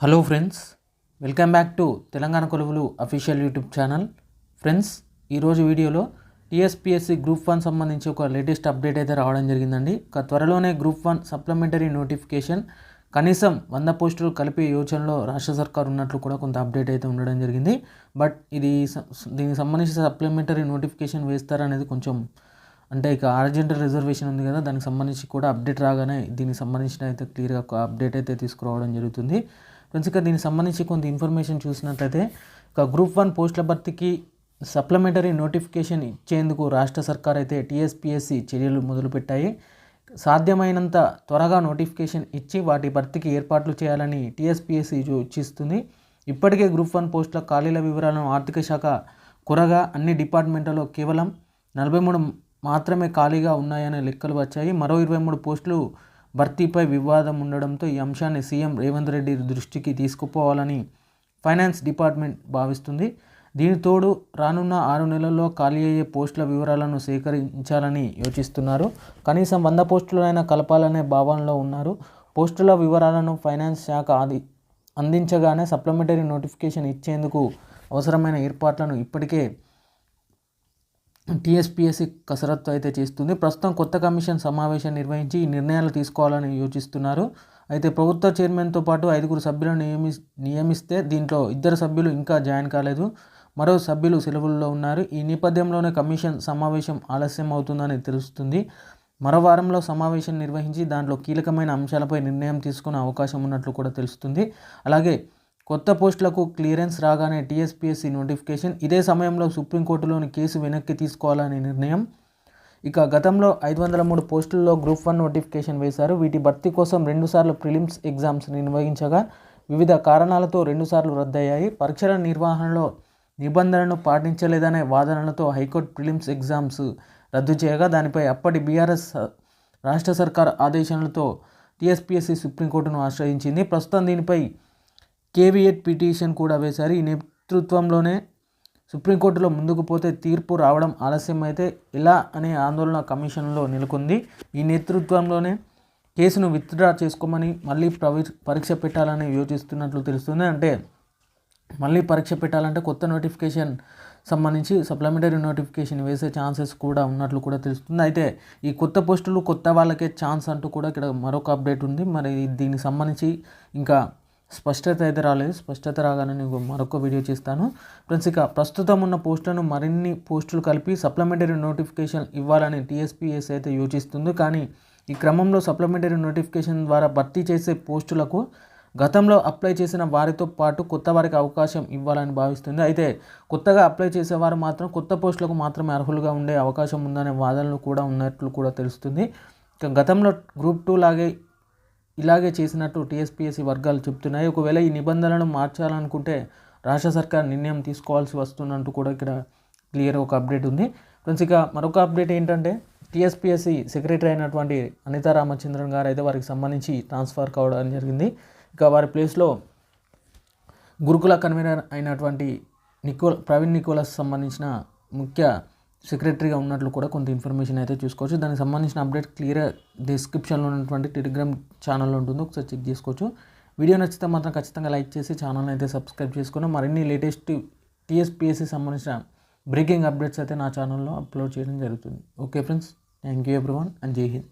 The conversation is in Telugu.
Hello friends welcome back to Telangana Koluvulu official YouTube channel. Friends ఈరోజు వీడియోలో టీఎస్పిఎస్సి గ్రూప్ వన్ సంబంధించి ఒక లేటెస్ట్ అప్డేట్ అయితే రావడం జరిగిందండి. ఒక త్వరలోనే గ్రూప్ వన్ సప్లిమెంటరీ నోటిఫికేషన్ కనీసం వంద పోస్టులు కలిపే యోచనలో రాష్ట్ర సర్కార్ ఉన్నట్లు కూడా కొంత అప్డేట్ అయితే ఉండడం జరిగింది. బట్ ఇది దీనికి సంబంధించి సప్లిమెంటరీ నోటిఫికేషన్ వేస్తారనేది కొంచెం అంటే ఇక అర్జెంట్ రిజర్వేషన్ ఉంది కదా దానికి సంబంధించి కూడా అప్డేట్ రాగానే దీనికి సంబంధించిన అయితే క్లియర్గా ఒక అప్డేట్ అయితే తీసుకురావడం జరుగుతుంది. ఫ్రెండ్స్ ఇక దీనికి సంబంధించి కొంత ఇన్ఫర్మేషన్ చూసినట్లయితే ఇక గ్రూప్ వన్ పోస్టుల భర్తీకి సప్లిమెంటరీ నోటిఫికేషన్ ఇచ్చేందుకు రాష్ట్ర సర్కార్ అయితే టీఎస్పిఎస్సి చర్యలు మొదలుపెట్టాయి. సాధ్యమైనంత త్వరగా నోటిఫికేషన్ ఇచ్చి వాటి భర్తీకి ఏర్పాట్లు చేయాలని టీఎస్పిఎస్సి సూచిస్తుంది. ఇప్పటికే గ్రూప్ వన్ పోస్టుల ఖాళీల వివరాలను ఆర్థిక శాఖ కొరగా అన్ని డిపార్ట్మెంట్లలో కేవలం నలభై మూడు మాత్రమే ఖాళీగా ఉన్నాయనే లెక్కలు వచ్చాయి. మరో ఇరవై మూడు పోస్టులు భర్తీపై వివాదం ఉండడంతో ఈ అంశాన్ని సీఎం రేవంత్ రెడ్డి దృష్టికి తీసుకుపోవాలని ఫైనాన్స్ డిపార్ట్మెంట్ భావిస్తుంది. దీని తోడు రానున్న ఆరు నెలల్లో ఖాళీ అయ్యే పోస్టుల వివరాలను సేకరించాలని యోచిస్తున్నారు. కనీసం వంద పోస్టులైనా కలపాలనే భావనలో ఉన్నారు. పోస్టుల వివరాలను ఫైనాన్స్ శాఖ అది అందించగానే సప్లిమెంటరీ నోటిఫికేషన్ ఇచ్చేందుకు అవసరమైన ఏర్పాట్లను ఇప్పటికే టీఎస్పీఎస్సీ కసరత్తు అయితే చేస్తుంది. ప్రస్తుతం కొత్త కమిషన్ సమావేశం నిర్వహించి ఈ నిర్ణయాలు తీసుకోవాలని యోచిస్తున్నారు. అయితే ప్రభుత్వ చైర్మన్తో పాటు ఐదుగురు సభ్యులను నియమి నియమిస్తే దీంట్లో ఇద్దరు సభ్యులు ఇంకా జాయిన్ కాలేదు. మరో సభ్యులు సెలవుల్లో ఉన్నారు. ఈ నేపథ్యంలోనే కమిషన్ సమావేశం ఆలస్యం అవుతుందని తెలుస్తుంది. మరో వారంలో సమావేశం నిర్వహించి దాంట్లో కీలకమైన అంశాలపై నిర్ణయం తీసుకునే అవకాశం ఉన్నట్లు కూడా తెలుస్తుంది. అలాగే కొత్త పోస్టులకు క్లియరెన్స్ రాగానే టీఎస్పీఎస్సీ నోటిఫికేషన్. ఇదే సమయంలో సుప్రీంకోర్టులోని కేసు వెనక్కి తీసుకోవాలనే నిర్ణయం. ఇక గతంలో ఐదు వందల మూడు పోస్టుల్లో గ్రూప్ వన్ నోటిఫికేషన్ వేశారు. వీటి భర్తీ కోసం రెండుసార్లు ప్రిలిమ్స్ ఎగ్జామ్స్ నిర్వహించగా వివిధ కారణాలతో రెండుసార్లు రద్దయ్యాయి. పరీక్షల నిర్వహణలో నిబంధనలను పాటించలేదనే వాదనలతో హైకోర్టు ప్రిలిమ్స్ ఎగ్జామ్స్ రద్దు చేయగా దానిపై అప్పటి బీఆర్ఎస్ రాష్ట్ర సర్కార్ ఆదేశాలతో టీఎస్పీఎస్సీ సుప్రీంకోర్టును ఆశ్రయించింది. ప్రస్తుతం దీనిపై కేవీఎట్ పిటిషన్ కూడా వేశారు. ఈ నేతృత్వంలోనే సుప్రీంకోర్టులో ముందుకు పోతే తీర్పు రావడం ఆలస్యం అయితే ఎలా అనే ఆందోళన కమిషన్లో నెలకొంది. ఈ నేతృత్వంలోనే కేసును విత్డ్రా చేసుకోమని మళ్ళీ ప్రవి పరీక్ష పెట్టాలని యోచిస్తున్నట్లు తెలుస్తుంది. అంటే మళ్ళీ పరీక్ష పెట్టాలంటే కొత్త నోటిఫికేషన్ సంబంధించి సప్లిమెంటరీ నోటిఫికేషన్ వేసే ఛాన్సెస్ కూడా ఉన్నట్లు కూడా తెలుస్తుంది. అయితే ఈ కొత్త పోస్టులు కొత్త వాళ్ళకే ఛాన్స్ అంటూ కూడా ఇక్కడ మరొక అప్డేట్ ఉంది. మరి దీనికి సంబంధించి ఇంకా స్పష్టత అయితే రాలేదు. స్పష్టత రాగానే నేను మరొక వీడియో చేస్తాను. ఫ్రెండ్స్ ఇక ప్రస్తుతం ఉన్న పోస్టులను మరిన్ని పోస్టులు కలిపి సప్లిమెంటరీ నోటిఫికేషన్ ఇవ్వాలని టీఎస్పీఎస్ అయితే యోచిస్తుంది. కానీ ఈ క్రమంలో సప్లిమెంటరీ నోటిఫికేషన్ ద్వారా భర్తీ చేసే పోస్టులకు గతంలో అప్లై చేసిన వారితో పాటు కొత్త వారికి అవకాశం ఇవ్వాలని భావిస్తుంది. అయితే కొత్తగా అప్లై చేసేవారు మాత్రం కొత్త పోస్టులకు మాత్రమే అర్హులుగా ఉండే అవకాశం ఉందనే వాదనలు కూడా ఉన్నట్లు కూడా తెలుస్తుంది. ఇక గతంలో గ్రూప్ టూ లాగే ఇలాగే చేసినట్టు టీఎస్పీఎస్సీ వర్గాలు చెప్తున్నాయి ఒకవేళ ఈ నిబంధనలను మార్చాలనుకుంటే రాష్ట్ర సర్కార్ నిర్ణయం తీసుకోవాల్సి వస్తుందంటూ కూడా ఇక్కడ క్లియర్ ఒక అప్డేట్ ఉంది. ఫ్రెండ్స్ ఇక మరొక అప్డేట్ ఏంటంటే టీఎస్పీఎస్సీ సెక్రటరీ అయినటువంటి అనితా రామచంద్రన్ గారు అయితే వారికి సంబంధించి ట్రాన్స్ఫర్ కావడం జరిగింది. ఇక వారి ప్లేస్లో గురుకుల కన్వీనర్ అయినటువంటి నికో ప్రవీణ్ నికోలస్ సంబంధించిన ముఖ్య సెక్రటరీగా ఉన్నట్లు కూడా కొంత ఇన్ఫర్మేషన్ అయితే చూసుకోవచ్చు. దానికి సంబంధించిన అప్డేట్ క్లియర్ డిస్క్రిప్షన్లో ఉన్నటువంటి టెలిగ్రామ్ ఛానల్ ఉంటుంది. ఒకసారి చెక్ చేసుకోవచ్చు. వీడియో నచ్చితే మాత్రం ఖచ్చితంగా లైక్ చేసి ఛానల్ని అయితే సబ్స్క్రైబ్ చేసుకుని మరిన్ని లేటెస్ట్ టీఎస్పిఎస్సి సంబంధించిన బ్రేకింగ్ అప్డేట్స్ అయితే నా ఛానల్లో అప్లోడ్ చేయడం జరుగుతుంది. Okay friends thank you everyone and Jai Hind.